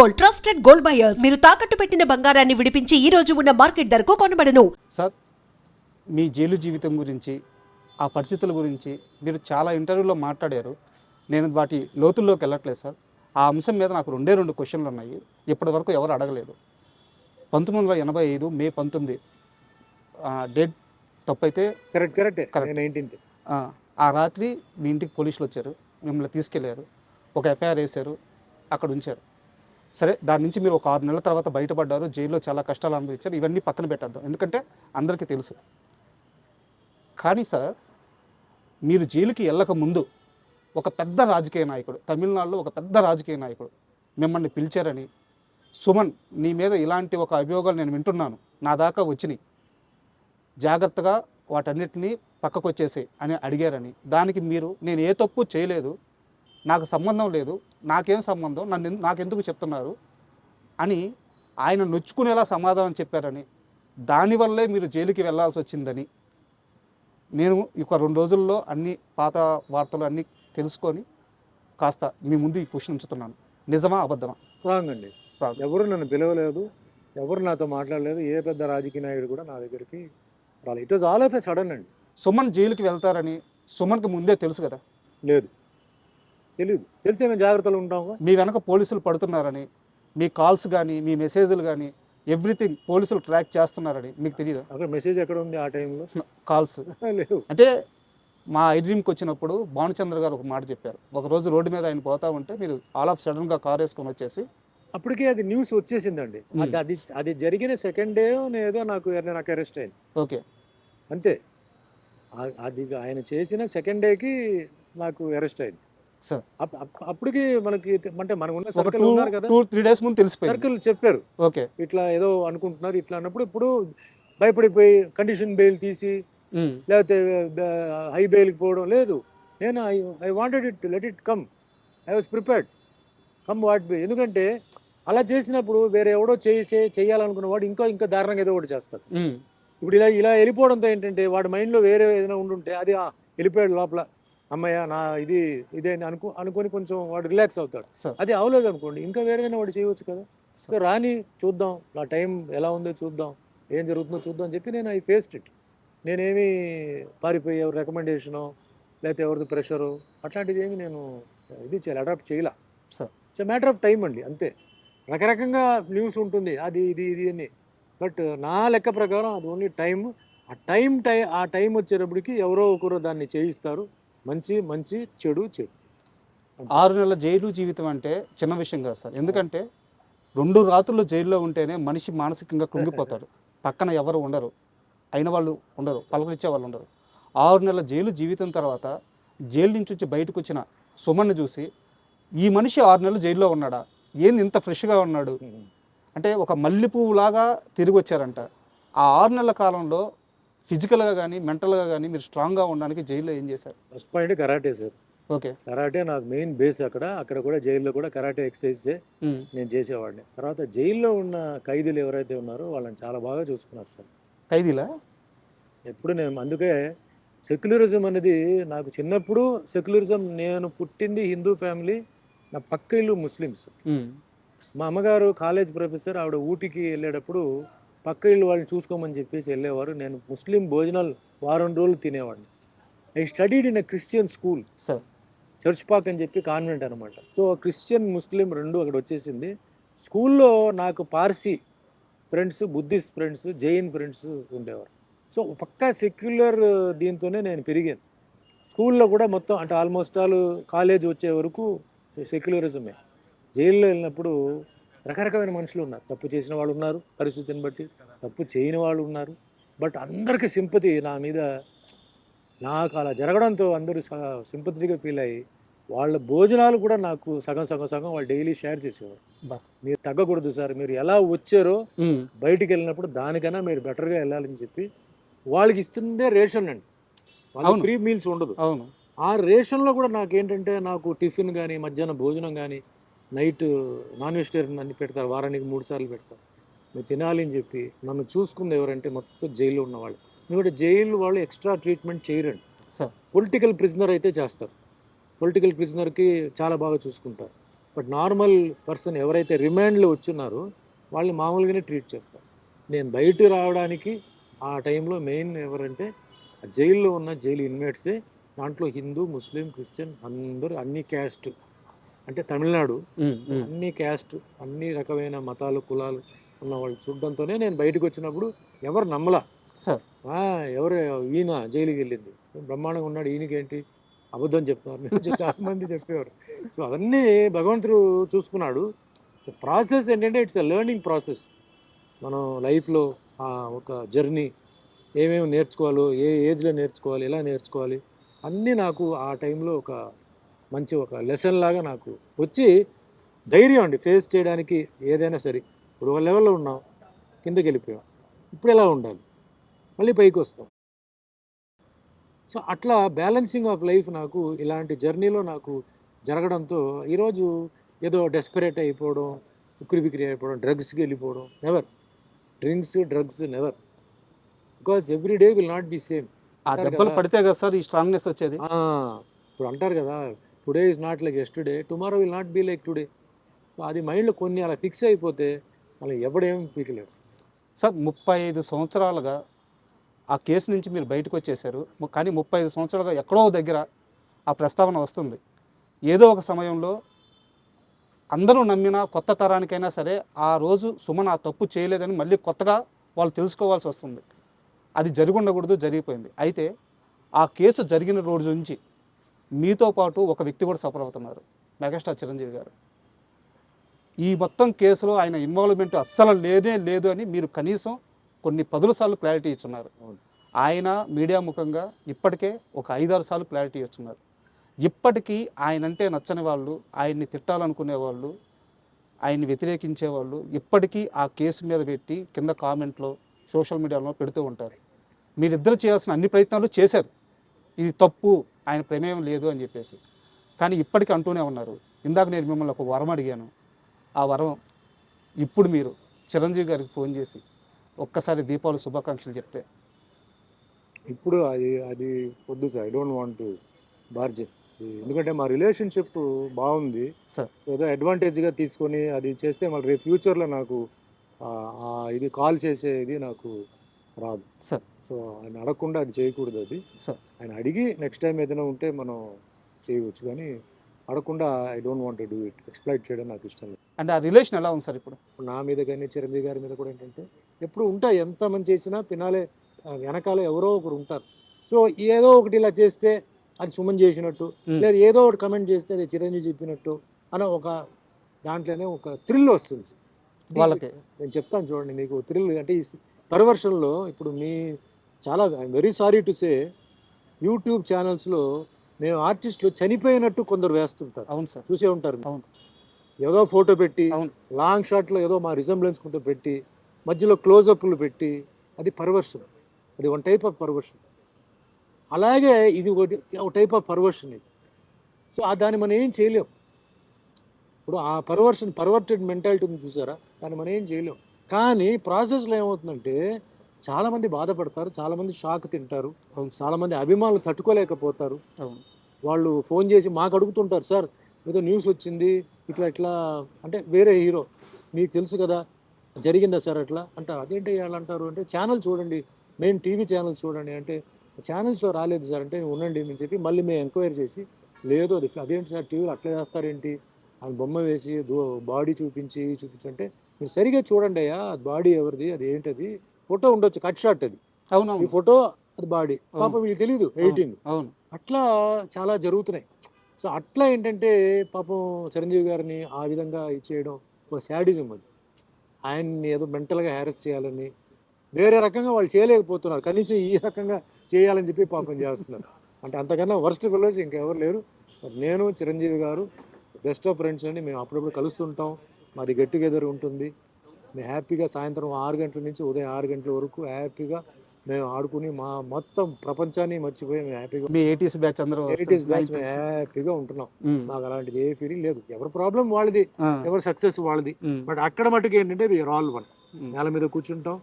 Gold trusted gold buyers. మీరు తాకట్టు పెట్టిన బంగారాన్ని విడిపించి ఈ రోజు ఉన్న మార్కెట్ ధరకు కొనబడను. సార్ మీ జైలు జీవితం గురించి ఆ పరిస్థితుల గురించి మీరు చాలా ఇంటర్వ్యూలో మాట్లాడారు. నేను వాటి లోతుల్లోకి వెళ్ళట్లేదు సార్. ఆ అంశం మీద నాకు రెండే రెండు క్వశ్చన్లు ఉన్నాయి. ఇప్పటి వరకు ఎవరు అడగలేదు. పంతొమ్మిది వందల ఎనభై ఐదు మే పంతొమ్మిది ఆ, డేట్ తప్పైతే కరెక్ట్ కరెక్టే. ఆ, ఆ రాత్రి మీ ఇంటికి పోలీసులు వచ్చారు. మిమ్మల్ని తీసుకెళ్ళారు. ఒక ఎఫ్ఐఆర్ వేశారు. అక్కడ ఉంచారు. సరే దాని నుంచి మీరు ఒక ఆరు నెలల తర్వాత బయటపడ్డారు జైల్లో చాలా కష్టాలు అనుభవించారు ఇవన్నీ పక్కన పెట్టేద్దాం. ఎందుకంటే అందరికీ తెలుసు. కానీ సార్ మీరు జైలుకి వెళ్ళక ముందు ఒక పెద్ద రాజకీయ నాయకుడు తమిళనాడులో ఒక పెద్ద రాజకీయ నాయకుడు మిమ్మల్ని పిలిచారని సుమన్ నీ మీద ఇలాంటి ఒక అభియోగాలు నేను వింటున్నాను. నా దాకా వచ్చినాయి. జాగ్రత్తగా వాటన్నిటినీ పక్కకు వచ్చేసి అని అడిగారని. దానికి మీరు నేను ఏ తప్పు చేయలేదు. నాకు సంబంధం లేదు నాకేం సంబంధం నన్ను నాకెందుకు చెప్తున్నారు అని ఆయన నొచ్చుకునేలా సమాధానం చెప్పారని దానివల్లే మీరు జైలుకి వెళ్ళాల్సి వచ్చిందని నేను ఒక రెండు రోజుల్లో అన్ని పాత వార్తలు అన్నీ తెలుసుకొని కాస్త మీ ముందు ఈ క్వశ్చన్ ఉంచుతున్నాను. నిజమా అబద్ధమా? రాంగ్. అండి. ఎవరు నన్ను పిలవలేదు ఎవరు నాతో మాట్లాడలేదు ఏ పెద్ద రాజకీయ నాయకుడు కూడా నా దగ్గరికి రాలేదు. It was all of a sudden అండి. సుమన్ జైలుకి వెళ్తారని సుమన్కి ముందే తెలుసు కదా? లేదు. తెలియదు తెలిస్తే మేము జాగ్రత్తలు ఉంటాం మీ వెనక పోలీసులు పడుతున్నారని మీ కాల్స్ కానీ మీ మెసేజ్లు కానీ ఎవ్రీథింగ్ పోలీసులు ట్రాక్ చేస్తున్నారని మీకు తెలియదు అక్కడ మెసేజ్ ఎక్కడ ఉంది ఆ టైంలో? కాల్స్. లేవు. అంటే మా ఐడ్రీమ్కి వచ్చినప్పుడు భానుచంద్ర గారు ఒక మాట చెప్పారు. ఒక రోజు రోడ్డు మీద ఆయన పోతా ఉంటే మీరు ఆల్ ఆఫ్ సడన్గా కార్ వేసుకొని వచ్చేసి అప్పటికే అది న్యూస్ వచ్చేసిందండి. అది అది అది జరిగిన సెకండ్ డే ఏదో నాకు నాకు అరెస్ట్ అయింది. ఓకే. అంతే. అది ఆయన చేసిన సెకండ్ డేకి నాకు అరెస్ట్ అయింది. సార్. అప్పటికి మనకి అంటే మనకు ఉన్న సర్కిల్ ఉన్నారు కదా. టూ త్రీ డేస్ ముందు తెలిసిపోయింది. సర్కిల్ చెప్పారు. ఓకే. ఇట్లా ఏదో అనుకుంటున్నారు ఇట్లా అన్నప్పుడు ఇప్పుడు భయపడిపోయి కండిషన్ బెయిల్ తీసి లేకపోతే హై బెయిల్కి పోవడం లేదు. నేను I I wanted it let it come. I was prepared. Come what be. ఎందుకంటే అలా చేసినప్పుడు వేరే ఎవడో చేసే చేయాలనుకున్న వాడు ఇంకా ఇంకా దారుణంగా ఏదో ఒకటి చేస్తాడు. ఉమ్, ఇప్పుడు ఇలా ఇలా వెళ్ళిపోవడంతో ఏంటంటే వాడి మైండ్లో వేరే ఏదైనా ఉండుంటే అది వెళ్ళిపోయాడు లోపల. అమ్మయ్య నా ఇది ఇదే అనుకో అనుకొని కొంచెం వాడు రిలాక్స్ అవుతాడు. అది అవలేదు అనుకోండి ఇంకా వేరేదైనా వాడు చేయవచ్చు కదా. సో. రాని చూద్దాం నా టైం ఎలా ఉందో చూద్దాం ఏం జరుగుతుందో చూద్దాం అని చెప్పి నేను ఐ ఫేస్డ్ ఇట్. నేనేమి పారిపోయి ఎవరి రికమెండేషను లేకపోతే ఎవరిది ప్రెషరు అట్లాంటిది ఏమి నేను ఇది చేయాలి అడాప్ట్ చేయలే. Sir. It's matter of time అండి అంతే. రకరకంగా న్యూస్ ఉంటుంది అది ఇది ఇది అని. బట్ నా లెక్క ప్రకారం అది ఓన్లీ టైం ఆ టైం టై ఆ టైం వచ్చేటప్పటికి ఎవరో ఒకరు దాన్ని చేయిస్తారు. మంచి మంచి చెడు చెడు. ఆరు నెలల జైలు జీవితం అంటే చిన్న విషయం కాదు సార్. ఎందుకంటే రెండు రాత్రులు జైల్లో ఉంటేనే మనిషి మానసికంగా కృంగిపోతారు పక్కన ఎవరు ఉండరు. అయిన వాళ్ళు ఉండరు. పలకరించే వాళ్ళు ఉండరు. ఆరు నెలల జైలు జీవితం తర్వాత జైలు నుంచి వచ్చి బయటకు వచ్చిన సుమన్ను చూసి ఈ మనిషి ఆరు నెలలు జైల్లో ఉన్నాడా? ఏంది ఇంత ఫ్రెష్గా ఉన్నాడు? అంటే ఒక మల్లెపువ్వులాగా తిరిగి వచ్చారంట. ఆ ఆరు నెలల కాలంలో ఫిజికల్గా కానీ మెంటల్గా కానీ మీరు స్ట్రాంగ్గా ఉండడానికి జైల్లో ఏం చేశారు? First point karate sir. Okay. Karate నాకు మెయిన్ బేస్ అక్కడ. అక్కడ కూడా జైల్లో కూడా కరాటే ఎక్సర్సైజ్ నేను చేసేవాడిని. తర్వాత జైల్లో ఉన్న ఖైదీలు ఎవరైతే ఉన్నారో వాళ్ళని చాలా బాగా చూసుకున్నారు సార్. ఖైదీలా? ఎప్పుడు నేను అందుకే సెక్యులరిజం అనేది నాకు చిన్నప్పుడు సెక్యులరిజం నేను పుట్టింది హిందూ ఫ్యామిలీ నా పక్క ఇల్లు ముస్లిమ్స్. మా అమ్మగారు కాలేజ్ ప్రొఫెసర్ ఆవిడ ఊటీకి వెళ్ళేటప్పుడు పక్క ఇల్లు వాళ్ళని చూసుకోమని చెప్పేసి వెళ్ళేవారు. నేను ముస్లిం భోజనాలు వారం రోజులు తినేవాడిని. I studied in a Christian school. Sir church park అని చెప్పి కాన్వెంట్ అనమాట సో క్రిస్టియన్ ముస్లిం రెండు అక్కడ వచ్చేసింది. స్కూల్లో నాకు Parsi friends Buddhist friends Jain friends ఉండేవారు. సో పక్కా సెక్యులర్ దీంతోనే నేను పెరిగాను. స్కూల్లో కూడా మొత్తం అంటే ఆల్మోస్ట్ ఆల్ కాలేజ్ వచ్చే వరకు సెక్యులరిజమే. జైల్లో వెళ్ళినప్పుడు రకరకమైన మనుషులు ఉన్నారు. తప్పు చేసిన వాళ్ళు ఉన్నారు పరిస్థితిని బట్టి తప్పు చేయని వాళ్ళు ఉన్నారు. బట్ అందరికీ సింపతి నా మీద నాకు అలా జరగడంతో అందరూ సింపతిగా ఫీల్ అయ్యి వాళ్ళ భోజనాలు కూడా నాకు సగం సగం సగం వాళ్ళు డైలీ షేర్ చేసేవారు. మీరు తగ్గకూడదు సార్ మీరు ఎలా వచ్చారో బయటికి వెళ్ళినప్పుడు దానికన్నా మీరు బెటర్గా వెళ్ళాలని చెప్పి వాళ్ళకి ఇస్తుందే రేషన్ అండి. వాళ్ళకి. ఫ్రీ మీల్స్ ఉండదు. అవును. ఆ రేషన్లో కూడా నాకు ఏంటంటే నాకు టిఫిన్ కానీ మధ్యాహ్నం భోజనం కానీ నైట్ నాన్ వెజిటేరియన్ అన్ని పెడతారు వారానికి మూడు సార్లు పెడతారు మీరు తినాలి అని చెప్పి నన్ను చూసుకుంది ఎవరంటే మొత్తం జైల్లో ఉన్న వాళ్ళు ఎందుకంటే జైలు వాళ్ళు ఎక్స్ట్రా ట్రీట్మెంట్ చేయరండి. సార్. పొలిటికల్ ప్రిజనర్ అయితే చేస్తారు. పొలిటికల్ ప్రిజనర్కి చాలా బాగా చూసుకుంటారు. బట్ నార్మల్ పర్సన్ ఎవరైతే రిమాండ్లో వచ్చున్నారో వాళ్ళని మామూలుగానే ట్రీట్ చేస్తారు. నేను బయట రావడానికి ఆ టైంలో మెయిన్ ఎవరంటే జైల్లో ఉన్న జైలు ఇన్మేట్సే దాంట్లో హిందూ ముస్లిం క్రిస్టియన్ అందరూ అన్ని క్యాస్ట్ అంటే తమిళనాడు. అన్ని క్యాస్ట్ అన్ని రకమైన మతాలు కులాలు ఉన్న వాళ్ళు చూడడంతోనే నేను బయటకు వచ్చినప్పుడు ఎవరు నమ్మలా? సార్. ఎవరు ఈయన జైలుకి వెళ్ళింది. బ్రహ్మాండంగా ఉన్నాడు ఈయనకేంటి? అబద్ధం చెప్తున్నారు. చాలా మంది చెప్పేవారు. సో అవన్నీ భగవంతుడు చూసుకున్నాడు. ప్రాసెస్ ఏంటంటే ఇట్స్ ఎ లెర్నింగ్ ప్రాసెస్ మనం లైఫ్లో ఒక జర్నీ ఏమేమి నేర్చుకోవాలో ఏ ఏజ్లో నేర్చుకోవాలి ఎలా నేర్చుకోవాలి అన్నీ నాకు ఆ టైంలో ఒక మంచి ఒక లెసన్ లాగా నాకు వచ్చి ధైర్యం అండి. ఫేస్ చేయడానికి ఏదైనా సరే. ఇప్పుడు ఒక లెవెల్లో ఉన్నాం. కిందకి వెళ్ళిపోయాం. ఇప్పుడు ఎలా ఉండాలి? మళ్ళీ పైకి వస్తాం. సో అట్లా బ్యాలెన్సింగ్ ఆఫ్ లైఫ్ నాకు ఇలాంటి జర్నీలో నాకు జరగడంతో ఈరోజు ఏదో డెస్పరేట్ అయిపోవడం ఉక్కిరి బిక్కిరి అయిపోవడం డ్రగ్స్కి వెళ్ళిపోవడం never drinks drugs never because every day will not be same ఆ దెబ్బలు. పడితే కదా సార్ ఈ స్ట్రాంగ్నెస్ వచ్చేది? ఇప్పుడు అంటారు కదా today is not like yesterday tomorrow will not be like today so అది మైండ్లో కొన్ని అలా ఫిక్స్ అయిపోతే మళ్ళీ ఎవడేం పీకలేడు సార్ ముప్పై ఐదు సంవత్సరాలుగా ఆ కేసు నుంచి మీరు బయటకు వచ్చేసారు. కానీ ముప్పై ఐదు సంవత్సరాలుగా ఎక్కడో దగ్గర ఆ ప్రస్తావన వస్తుంది. ఏదో ఒక సమయంలో అందరూ నమ్మిన కొత్త తరానికైనా సరే ఆ రోజు సుమన్ ఆ తప్పు చేయలేదని మళ్ళీ కొత్తగా వాళ్ళు తెలుసుకోవాల్సి వస్తుంది. అది జరిగి ఉండకూడదు జరిగిపోయింది. అయితే ఆ కేసు జరిగిన రోజు నుంచి మీతో పాటు ఒక వ్యక్తి కూడా సఫర్ అవుతున్నారు. మెగాస్టార్ చిరంజీవి గారు. ఈ మొత్తం కేసులో ఆయన ఇన్వాల్వ్మెంట్ అస్సలు లేనే లేదు అని మీరు కనీసం కొన్ని పదుల సార్లు క్లారిటీ ఇచ్చున్నారు. ఆయన మీడియా ముఖంగా ఇప్పటికే ఒక ఐదారు సార్లు క్లారిటీ ఇచ్చున్నారు. ఇప్పటికీ ఆయన అంటే నచ్చని వాళ్ళు ఆయన్ని తిట్టాలనుకునే వాళ్ళు ఆయన్ని వ్యతిరేకించే వాళ్ళు ఇప్పటికీ ఆ కేసు మీద పెట్టి కింద కామెంట్లో సోషల్ మీడియాలో పెడుతూ ఉంటారు. మీరిద్దరు చేయాల్సిన అన్ని ప్రయత్నాలు చేశారు. ఇది తప్పు. ఆయన ప్రమేయం లేదు అని చెప్పేసి. కానీ ఇప్పటికీ అంటూనే ఉన్నారు. ఇందాక నేను మిమ్మల్ని ఒక వరం అడిగాను. ఆ వరం ఇప్పుడు మీరు చిరంజీవి గారికి ఫోన్ చేసి ఒక్కసారి దీపావళి శుభాకాంక్షలు చెప్తే. ఇప్పుడు అది అది వద్దు sir. I don't want to bargain ఎందుకంటే మా రిలేషన్షిప్ బాగుంది. సార్. ఏదో అడ్వాంటేజ్గా తీసుకొని అది చేస్తే మళ్ళీ రేపు ఫ్యూచర్లో నాకు ఇది కాల్ చేసేది నాకు రాదు. సార్ సో ఆయన అడగకుండా అది చేయకూడదు అది. ఆయన అడిగి నెక్స్ట్ టైం ఏదైనా ఉంటే మనం చేయవచ్చు కానీ అడగకుండా I don't want do it exploit చేయడం నాకు ఇష్టం లేదు. అంటే ఆ రిలేషన్ ఎలా ఉంది సార్ ఇప్పుడు? నా మీద కానీ చిరంజీవి గారి మీద కూడా ఏంటంటే ఎప్పుడు ఉంటాయి ఎంత మంది చేసినా పినాలే ఆ, వెనకాల ఎవరో ఒకరు ఉంటారు. సో ఏదో ఒకటి ఇలా చేస్తే అది సుమన్ చేసినట్టు. లేదా ఏదో ఒకటి కమెంట్ చేస్తే అది చిరంజీవి చెప్పినట్టు అని ఒక దాంట్లోనే ఒక థ్రిల్ వస్తుంది. వాళ్ళకి. నేను చెప్తాను చూడండి మీకు థ్రిల్ అంటే ఈ పర్వర్షన్లో ఇప్పుడు మీ చాలా very sorry to say YouTube ఛానల్స్లో మేము ఆర్టిస్టులు చనిపోయినట్టు కొందరు వేస్తుంటారు. అవును సార్. చూసే ఉంటారు. అవును. ఏదో ఫోటో పెట్టి అవును. లాంగ్ షాట్లో ఏదో మా రిజంబ్లెన్స్ కొంత పెట్టి మధ్యలో క్లోజప్లు పెట్టి అది పర్వర్షన్ అది వన్ టైప్ ఆఫ్ పర్వర్షన్ అలాగే ఇది ఒకటి ఒక టైప్ ఆఫ్ పర్వర్షన్ ఇది. సో ఆ దాన్ని మనం ఏం చేయలేం. ఇప్పుడు ఆ పర్వర్షన్ పర్వర్టెడ్ మెంటాలిటీ ఉంది చూసారా? దాన్ని మనం ఏం చేయలేం. కానీ ప్రాసెస్లో ఏమవుతుందంటే చాలామంది బాధపడతారు చాలామంది షాక్ తింటారు చాలామంది అభిమానులు తట్టుకోలేకపోతారు. వాళ్ళు ఫోన్ చేసి మాకు అడుగుతుంటారు సార్ ఏదో న్యూస్ వచ్చింది ఇట్లా ఇట్లా అంటే వేరే హీరో మీకు తెలుసు కదా జరిగిందా సార్ అట్లా? అంటే అదేంటి వాళ్ళు అంటారు? అంటే ఛానల్ చూడండి మెయిన్ టీవీ ఛానల్స్ చూడండి. అంటే ఛానల్స్లో రాలేదు సార్ అంటే ఉండండి అని చెప్పి మళ్ళీ మేము ఎంక్వైరీ చేసి లేదు అది అదేంటి సార్ టీవీలో అట్లా చేస్తారేంటి? అది బొమ్మ వేసి బాడీ చూపించి చూపించి అంటే మీరు సరిగా చూడండి అయ్యా అది బాడీ ఎవరిది అది ఏంటది? ఫోటో ఉండొచ్చు కట్ షాట్ అది. ఈ అవునవును ఫోటో అది బాడీ. పాపం వీళ్ళు తెలియదు ఎయిటింగ్ అవును. అట్లా చాలా జరుగుతున్నాయి. సో అట్లా ఏంటంటే పాపం చిరంజీవి గారిని ఆ విధంగా ఇచ్చేయడం ఒక శాడిజం అది. ఆయన్ని ఏదో మెంటల్గా హ్యారెస్ చేయాలని వేరే రకంగా వాళ్ళు చేయలేకపోతున్నారు. కనీసం ఈ రకంగా చేయాలని చెప్పి పాపం చేస్తున్నారు. అంటే అంతకన్నా వర్స్ట్ ఫెలోస్ ఇంకెవరు లేరు. నేను చిరంజీవి గారు బెస్ట్ ఆఫ్ ఫ్రెండ్స్ అండి మేము అప్పుడప్పుడు కలుస్తుంటాం. మాది గెట్ టుగెదర్ ఉంటుంది. మేము హ్యాపీగా సాయంత్రం ఆరు గంటల నుంచి ఉదయం ఆరు గంటల వరకు హ్యాపీగా మేము ఆడుకుని మా మొత్తం ప్రపంచాన్ని మర్చిపోయి మేము హ్యాపీగా మీ ఎయిటీస్ బ్యాచ్ అందరూ ఎయిటీస్ బ్యాచ్ 90s. హ్యాపీగా ఉంటున్నాం. మాకు అలాంటిది ఏ ఫీలింగ్ లేదు. ఎవరి ప్రాబ్లం వాళ్ళది ఎవరి సక్సెస్ వాళ్ళది. బట్ అక్కడ మటుకు ఏంటంటే వీఆర్ ఆల్ వన్ నేల మీద కూర్చుంటాం.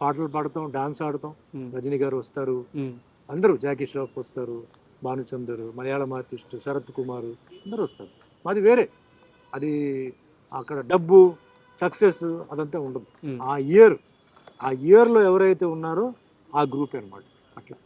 పాటలు పాడతాం డాన్స్ ఆడతాం. రజనీ గారు వస్తారు. అందరూ జాకీ ష్రాఫ్ వస్తారు భానుచందర్ మలయాళం ఆర్టిస్ట్ శరత్ కుమార్ అందరూ వస్తారు. మాది వేరే. అది అక్కడ డబ్బు సక్సెస్ అదంతా ఉండదు. ఆ ఇయర్ ఆ ఇయర్లో ఎవరైతే ఉన్నారో ఆ గ్రూప్ అన్నమాట. అట్లా.